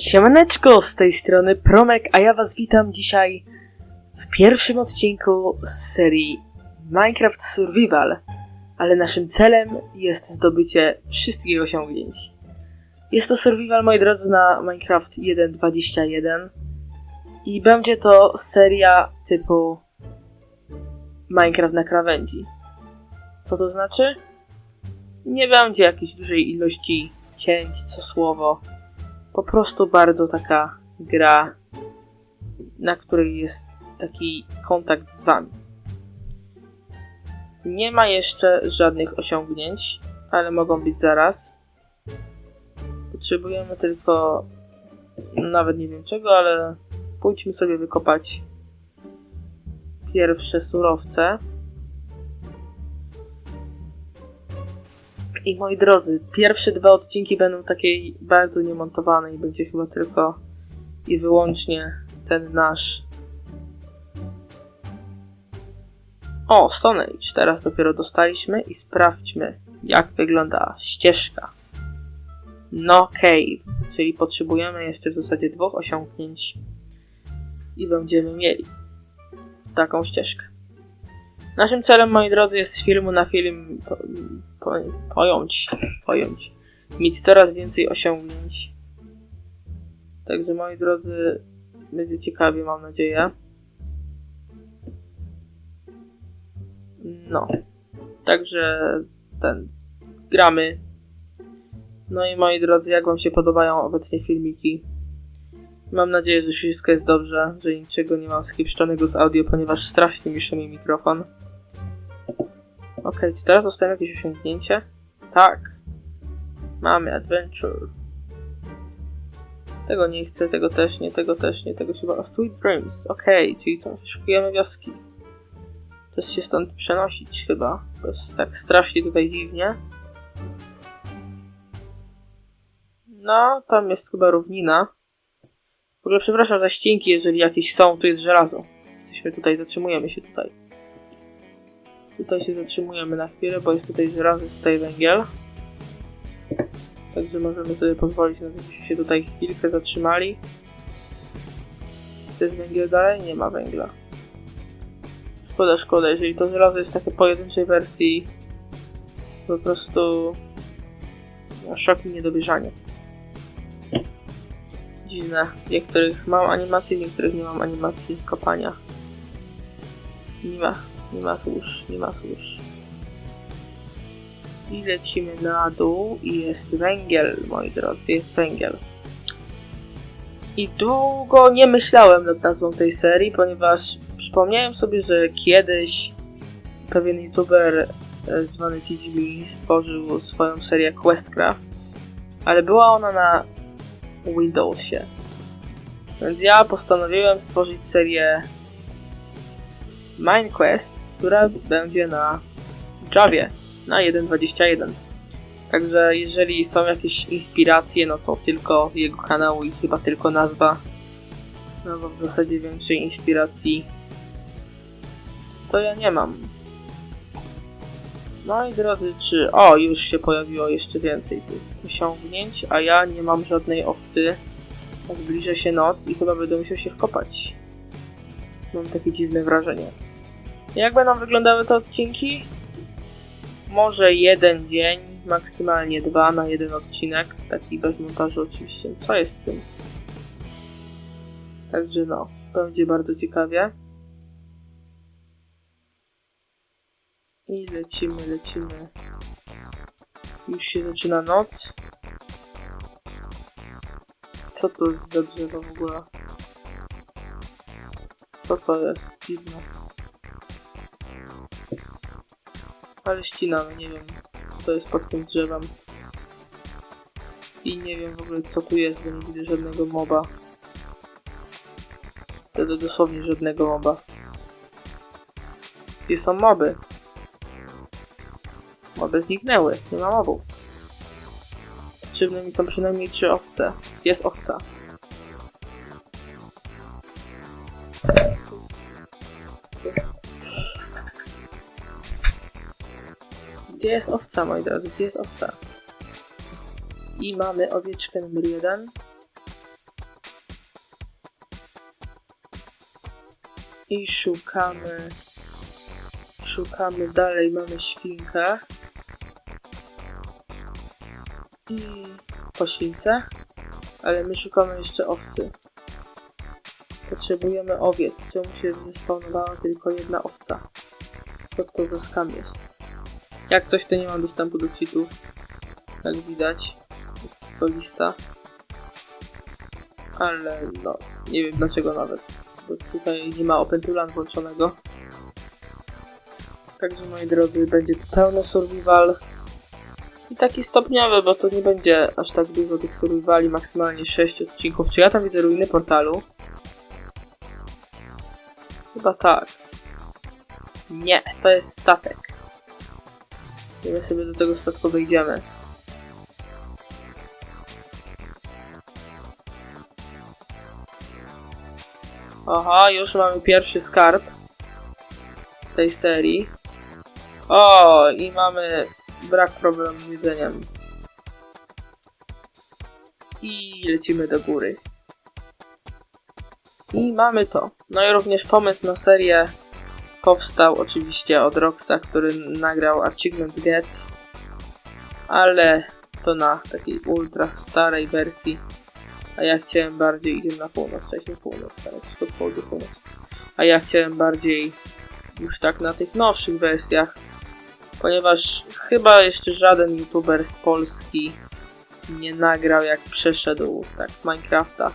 Siemaneczko, z tej strony Promek, a ja was witam dzisiaj w pierwszym odcinku z serii Minecraft Survival, ale naszym celem jest zdobycie wszystkich osiągnięć. Jest to survival, moi drodzy, na Minecraft 1.21 i będzie to seria typu Minecraft na krawędzi. Co to znaczy? Nie będzie jakiejś dużej ilości cięć co słowo, po prostu bardzo taka gra, na której jest taki kontakt z wami. Nie ma jeszcze żadnych osiągnięć, ale mogą być zaraz. Potrzebujemy tylko nawet nie wiem czego, ale pójdźmy sobie wykopać pierwsze surowce. I moi drodzy, pierwsze dwa odcinki będą takiej bardzo niemontowane i będzie chyba tylko i wyłącznie ten nasz. O, Stone Age. Teraz dopiero dostaliśmy i sprawdźmy, jak wygląda ścieżka. No Cave, czyli potrzebujemy jeszcze w zasadzie dwóch osiągnięć i będziemy mieli taką ścieżkę. Naszym celem, moi drodzy, jest z filmu na film po, po, pojąć, pojąć, mieć coraz więcej osiągnięć. Także, moi drodzy, będzie ciekawie, mam nadzieję. No. Także ten. Gramy. No i moi drodzy, jak Wam się podobają obecnie filmiki? Mam nadzieję, że wszystko jest dobrze, że niczego nie mam skiepszczonego z audio, ponieważ strasznie mi szumi mikrofon. Okej, czy teraz dostałem jakieś osiągnięcie? Tak. Mamy adventure. Tego nie chcę, tego też nie, tego też nie, tego chyba. Sweet Dreams. Okej, czyli co? Wyszukujemy wioski. Czas się stąd przenosić chyba. Bo jest tak strasznie tutaj dziwnie. No, tam jest chyba równina. W ogóle przepraszam za ścienki, jeżeli jakieś są, tu jest żelazo. Jesteśmy tutaj, zatrzymujemy się tutaj. Tutaj się zatrzymujemy na chwilę, bo jest tutaj żelazo, jest tutaj węgiel. Także możemy sobie pozwolić na to, żebyśmy się tutaj chwilkę zatrzymali. To jest węgiel dalej? Nie ma węgla. Szkoda, szkoda. Jeżeli to żelazo jest takie pojedynczej wersji, po prostu szok i niedobieżanie. Dziwne. Niektórych mam animacje, w niektórych nie mam animacji kopania. Nie ma. Nie ma złóż, nie ma złóż. I lecimy na dół i jest węgiel, moi drodzy, jest węgiel. I długo nie myślałem nad nazwą tej serii, ponieważ przypomniałem sobie, że kiedyś pewien youtuber e, zwany TGB stworzył swoją serię Questcraft, ale była ona na Windowsie. Więc ja postanowiłem stworzyć serię MineQuest, która będzie na Javie, na 1.21. Także jeżeli są jakieś inspiracje, no to tylko z jego kanału i chyba tylko nazwa. No bo w zasadzie większej inspiracji to ja nie mam. Moi drodzy, czy... O, już się pojawiło jeszcze więcej tych osiągnięć, a ja nie mam żadnej owcy. Zbliża się noc i chyba będę musiał się wkopać. Mam takie dziwne wrażenie. Jak będą wyglądały te odcinki? Może jeden dzień, maksymalnie dwa na jeden odcinek, taki bez montażu oczywiście. Co jest z tym? Także no, będzie bardzo ciekawie. I lecimy, lecimy. Już się zaczyna noc. Co to jest za drzewo w ogóle? Co to jest? Dziwne. Ale ścinamy, nie wiem co jest pod tym drzewem. I nie wiem w ogóle co tu jest, bo nie widzę żadnego moba. Wtedy dosłownie żadnego moba. Gdzie są moby? Moby zniknęły, nie ma mobów. Potrzebne mi są przynajmniej trzy owce. Jest owca. Gdzie jest owca, moi drodzy? Gdzie jest owca? I mamy owieczkę numer jeden. I szukamy... Szukamy dalej, mamy świnkę. I po. Ale my szukamy jeszcze owcy. Potrzebujemy owiec, czemu się zespawnowała tylko jedna owca. Co to za skam jest? Jak coś, to nie mam dostępu do cheatów. Jak widać. Jest tylko lista. Ale no, nie wiem dlaczego nawet. Bo tutaj nie ma OpenTulan włączonego. Także moi drodzy, będzie tu pełno survival. I taki stopniowy, bo to nie będzie aż tak dużo tych survivali, maksymalnie 6 odcinków. Czy ja tam widzę ruiny portalu? Chyba tak. Nie, to jest statek. I my sobie do tego statku wejdziemy. Aha, już mamy pierwszy skarb tej serii. O, i mamy brak problemu z jedzeniem. I lecimy do góry. I mamy to. No i również pomysł na serię powstał oczywiście od Roxa, który nagrał Achievement Get, ale to na takiej ultra starej wersji. A ja chciałem bardziej, idziemy na północ, wcześniej północ, teraz wschód, południe, północ. A ja chciałem bardziej już tak na tych nowszych wersjach, ponieważ chyba jeszcze żaden youtuber z Polski nie nagrał jak przeszedł tak Minecrafta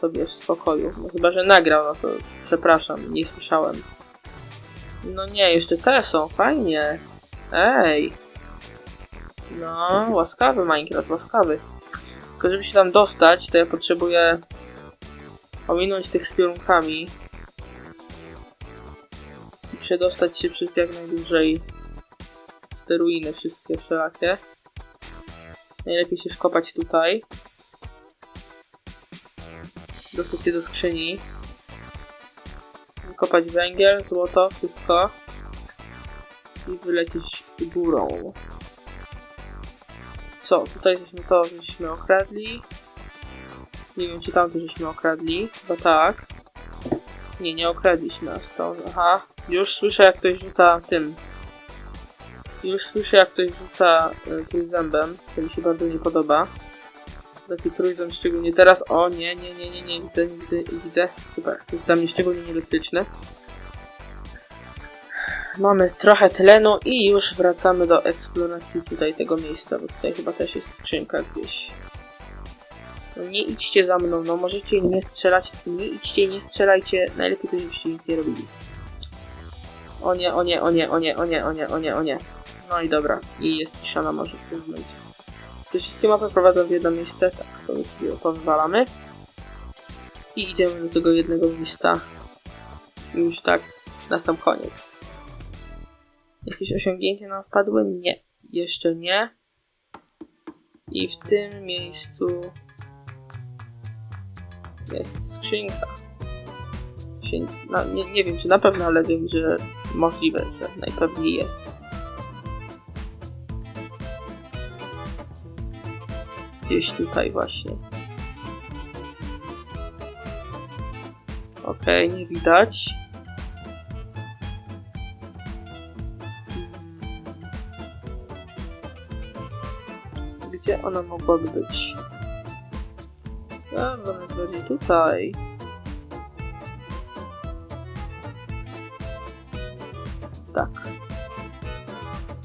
sobie w spokoju. No chyba, że nagrał, no to przepraszam, nie słyszałem. No nie, jeszcze te są, fajnie. Ej. No, łaskawy Minecraft, łaskawy. Tylko żeby się tam dostać, to ja potrzebuję ominąć tych z piorunkami i przedostać się przez jak najdłużej z te ruiny wszystkie wszelakie. Najlepiej się wkopać tutaj. Się do skrzyni. Kopać węgiel, złoto, wszystko. I wylecieć górą. Co? Tutaj żeśmy to żeśmy okradli. Nie wiem, czy tam to żeśmy okradli. Chyba tak. Nie, nie okradliśmy nas to. Aha. Już słyszę, jak ktoś rzuca tym. Już słyszę, jak ktoś rzuca y, trójzębem, co mi się bardzo nie podoba. Taki trójząb szczególnie teraz. O, nie, nie, nie, nie, nie, widzę, nie widzę, nie widzę. Super. Jest dla mnie szczególnie niebezpieczny. Mamy trochę tlenu i już wracamy do eksploracji tutaj tego miejsca, bo tutaj chyba też jest skrzynka gdzieś. No nie idźcie za mną, no możecie nie strzelać, nie idźcie, nie strzelajcie, najlepiej to żebyście nic nie robili. O nie, o nie, o nie, o nie, o nie, o nie, o nie, o nie. No i dobra, i jest cisza na morzu w tym momencie. Te wszystkie mapy prowadzą w jedno miejsce, tak, to sobie powywalamy. I idziemy do tego jednego miejsca. Już tak, na sam koniec. Jakieś osiągnięcia nam wpadły? Nie. Jeszcze nie. I w tym miejscu jest skrzynka. Się, no, nie, nie wiem, czy na pewno, ale wiem, że możliwe, że najpewniej jest. Gdzieś tutaj właśnie. Okej, okay, nie widać. Gdzie ona mogłaby być? A, ona jest bardziej tutaj. Tak.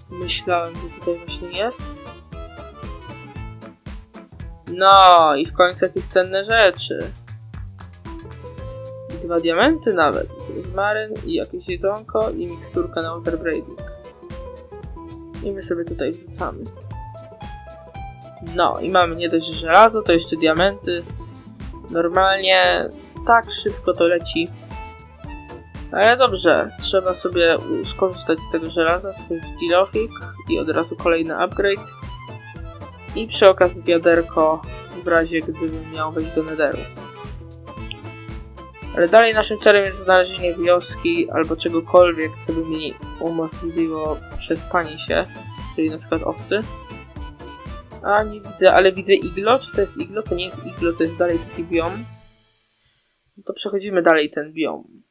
Myślałem, że tutaj właśnie jest. No, i w końcu jakieś cenne rzeczy. Dwa diamenty nawet. Zmaryn i jakieś jedzonko i miksturka na overbraiding. I my sobie tutaj wrzucamy. No, i mamy nie dość, że żelazo, to jeszcze diamenty. Normalnie tak szybko to leci. Ale dobrze, trzeba sobie skorzystać z tego żelaza, stworzyć kilofik i od razu kolejny upgrade. I przy okazji wiaderko w razie gdybym miał wejść do nederu. Ale dalej naszym celem jest znalezienie wioski albo czegokolwiek, co by mi umożliwiło przespanie się, czyli na przykład owcy. A, nie widzę, ale widzę iglo. Czy to jest iglo? To nie jest iglo, to jest dalej taki biom. No to przechodzimy dalej ten biom.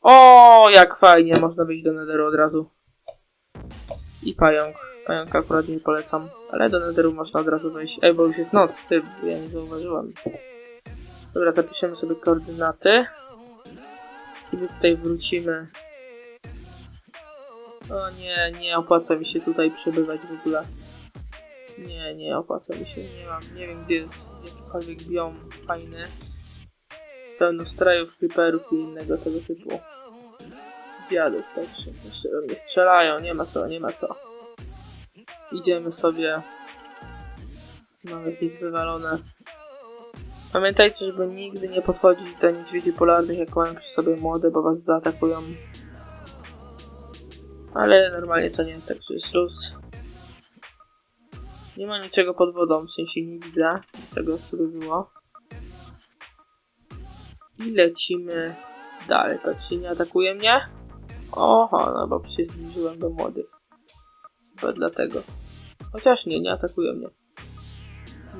O, jak fajnie, można wyjść do Netheru od razu. I pająk. Pająka akurat nie polecam, ale do Netheru można od razu wejść. Ej, bo już jest noc, ty, ja nie zauważyłem. Dobra, zapiszemy sobie koordynaty. Sobie tutaj wrócimy. O nie, nie opłaca mi się tutaj przebywać w ogóle. Nie, nie opłaca mi się, nie mam, nie wiem gdzie jest jakikolwiek biom fajny. Z pełno strajów, creeperów i innego tego typu. Dziadów, także jeszcze mnie strzelają, nie ma co, nie ma co. Idziemy sobie. Mamy w nich wywalone. Pamiętajcie, żeby nigdy nie podchodzić do niedźwiedzi polarnych, jak mają przy sobie młode, bo was zaatakują. Ale normalnie to nie, także jest luz. Nie ma niczego pod wodą, w sensie nie widzę niczego, co by było. I lecimy dalej. Patrzcie, nie atakuje mnie? Oho, no bo się zbliżyłem do młodych. Chyba dlatego. Chociaż nie, nie atakuje mnie.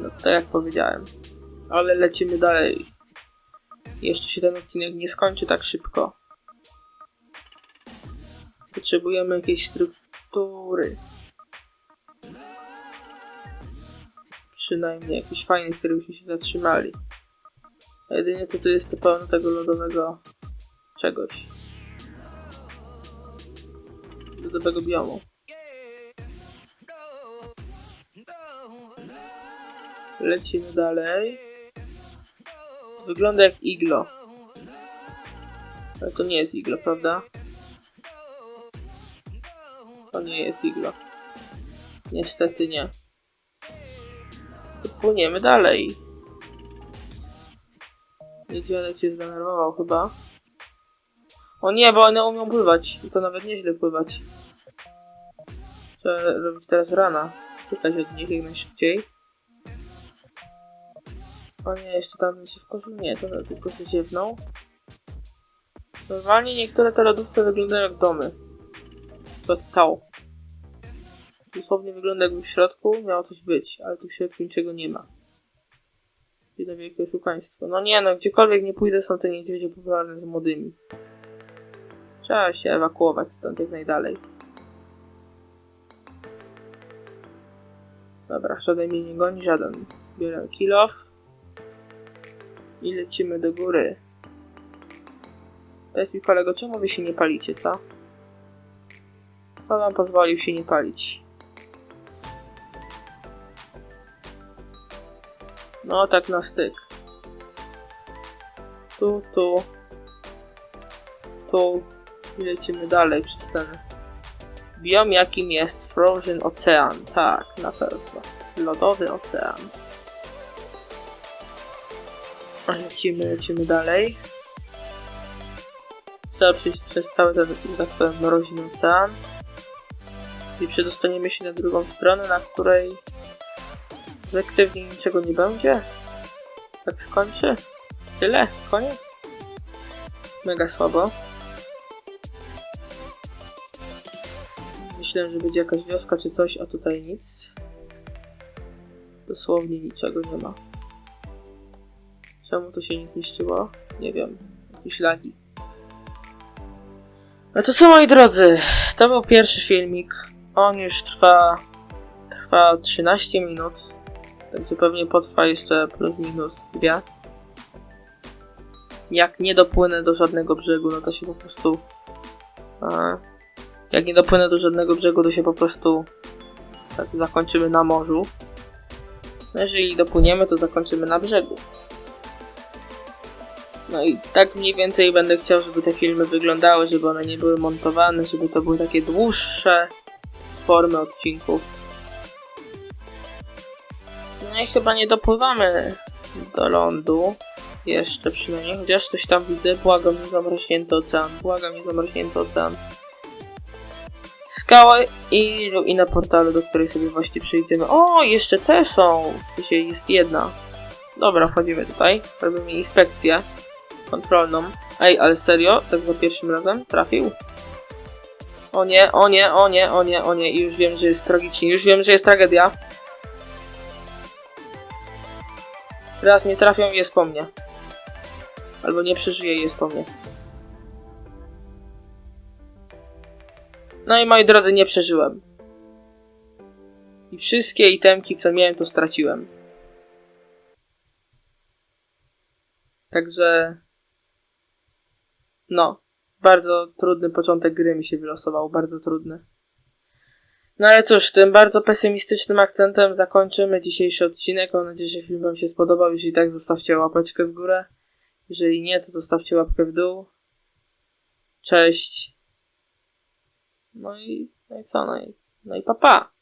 No, tak jak powiedziałem. Ale lecimy dalej. Jeszcze się ten odcinek nie skończy tak szybko. Potrzebujemy jakiejś struktury. Przynajmniej jakiś fajny, który byśmy się zatrzymali. A jedynie co tu jest to pełno tego lodowego czegoś. Lodowego biomu. Lecimy dalej. Wygląda jak iglo. Ale to nie jest iglo, prawda? To nie jest iglo. Niestety nie. To płyniemy dalej. Niedźwiadek się zdenerwował chyba. O nie, bo one umią pływać. I to nawet nieźle pływać. Trzeba robić teraz rana. Czekać od nich jak najszybciej. O nie, jeszcze tam się wkurzył. Nie, to tylko się ziewnął. Normalnie niektóre te lodówce wyglądają jak domy. Na przykład tał. Dosłownie wygląda jakby w środku miało coś być, ale tu w środku niczego nie ma. Jedno wielkie oszukaństwo. No nie no, gdziekolwiek nie pójdę są te niedźwiedzie popularne z młodymi. Trzeba się ewakuować stąd jak najdalej. Dobra, żaden mnie nie goni, żaden. Biorę kill off. I lecimy do góry. Powiedz mi kolego, czemu wy się nie palicie, co? Kto wam pozwolił się nie palić? No tak na styk. Tu, tu. Tu. I lecimy dalej przez ten biom, jakim jest Frozen Ocean. Tak, na pewno. Lodowy ocean. Lecimy, lecimy dalej. Trzeba przejść przez cały ten, tak powiem, mroźny ocean. I przedostaniemy się na drugą stronę, na której efektywnie niczego nie będzie. Tak skończy. Tyle, koniec. Mega słabo. Myślałem, że będzie jakaś wioska czy coś, a tutaj nic. Dosłownie niczego nie ma. Czemu to się nie zniszczyło? Nie wiem. Jakieś lagi. No to co moi drodzy, to był pierwszy filmik. On już trwa trwa 13 minut. Także pewnie potrwa jeszcze plus minus dwie. Jak nie dopłynę do żadnego brzegu, no to się po prostu. A, jak nie dopłynę do żadnego brzegu, to się po prostu tak zakończymy na morzu. No jeżeli dopłyniemy, to zakończymy na brzegu. No i tak mniej więcej będę chciał, żeby te filmy wyglądały, żeby one nie były montowane, żeby to były takie dłuższe formy odcinków. No i chyba nie dopływamy do lądu. Jeszcze przynajmniej, chociaż coś tam widzę. Błagam, nie zamarznięty ocean. Błagam, nie zamarznięty ocean. Skała i ruina portalu, do której sobie właśnie przejdziemy. O, jeszcze te są! Dzisiaj jest jedna. Dobra, wchodzimy tutaj. Robimy inspekcję kontrolną. Ej, ale serio? Tak za pierwszym razem? Trafił? O nie, o nie, o nie, o nie, o nie. I już wiem, że jest tragicznie. Już wiem, że jest tragedia. Raz nie trafią i jest po mnie. Albo nie przeżyje i jest po mnie. No i moi drodzy, nie przeżyłem. I wszystkie itemki, co miałem, to straciłem. Także. No. Bardzo trudny początek gry mi się wylosował. Bardzo trudny. No ale cóż, tym bardzo pesymistycznym akcentem zakończymy dzisiejszy odcinek. Mam nadzieję, że film Wam się spodobał. Jeśli tak, zostawcie łapeczkę w górę. Jeżeli nie, to zostawcie łapkę w dół. Cześć. No i, no i co? No i, no i papa. Pa.